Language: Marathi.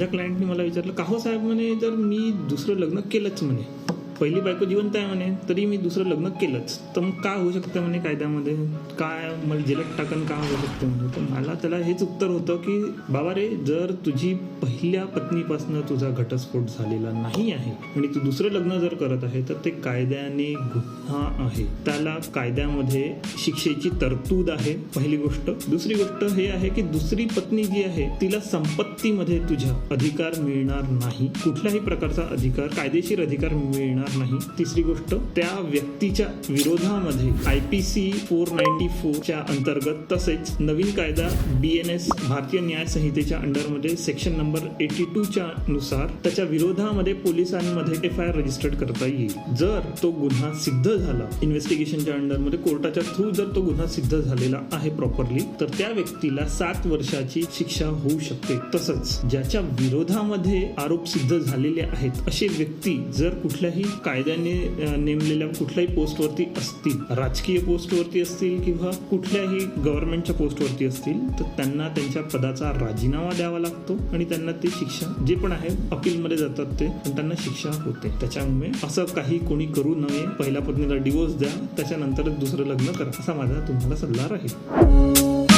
माझ्या क्लायंटने मला विचारलं का हो साहेब म्हणे जर मी दुसरं लग्न केलंच म्हणे पहिली बायको जिवंत आहे म्हणे तरी मी दुसरं लग्न केलंच. तर मग काय होऊ शकतं म्हणे कायद्यामध्ये? काय मला जेलत टाकन का होऊ शकतं म्हणे? तर मला त्याला हेच उत्तर होतं की बाबा रे जर तुझी पहिल्या पत्नीपासून तुझा घटस्फोट झालेला नाही आहे आणि तू दुसरं लग्न जर करत आहे तर ते कायद्याने गुन्हा आहे. त्याला कायद्यामध्ये शिक्षेची तरतूद आहे पहिली गोष्ट. दुसरी गोष्ट हे आहे की दुसरी पत्नी जी आहे तिला संपत्तीमध्ये तुझ्या अधिकार मिळणार नाही. कुठल्याही प्रकारचा अधिकार कायदेशीर अधिकार मिळणार नाही. तिसरी गोष्ट त्या व्यक्तीच्या विरोधामध्ये I P C four ninety फोरच्या अंतर्गत तसेच नवीन कायदा बी एन एस भारतीय न्याय संहितेच्या अंडरमध्ये सेक्शन नंबर एटी टूच्या नुसार त्याच्या विरोधामध्ये पोलिसांमध्ये एफ आय आर रजिस्टर्ड करता येईल. जर तो गुन्हा सिद्ध झाला इन्व्हेस्टिगेशनच्या अंडरमध्ये कोर्टाच्या थ्रू जर तो गुन्हा सिद्ध झालेला आहे प्रॉपरली तर त्या व्यक्तीला सात वर्षाची शिक्षा होऊ शकते. तसंच ज्याच्या विरोधामध्ये आरोप सिद्ध झालेले आहेत असे व्यक्ती जर कुठल्याही कायद्याने नेमलेल्या कुठल्याही पोस्टवरती असतील राजकीय पोस्टवरती असतील किंवा कुठल्याही गव्हर्नमेंटच्या पोस्टवरती असतील तर त्यांना त्यांच्या पदाचा राजीनामा द्यावा लागतो आणि त्यांना ते शिक्षा जे पण आहे अपीलमध्ये जातात ते पण त्यांना शिक्षा होते. त्याच्यामुळे असं काही कोणी करू नये. पहिल्या पत्नीला डिवोर्स द्या. त्याच्यानंतरच दुसरं लग्न करा. असा माझा तुम्हाला सल्ला राहील.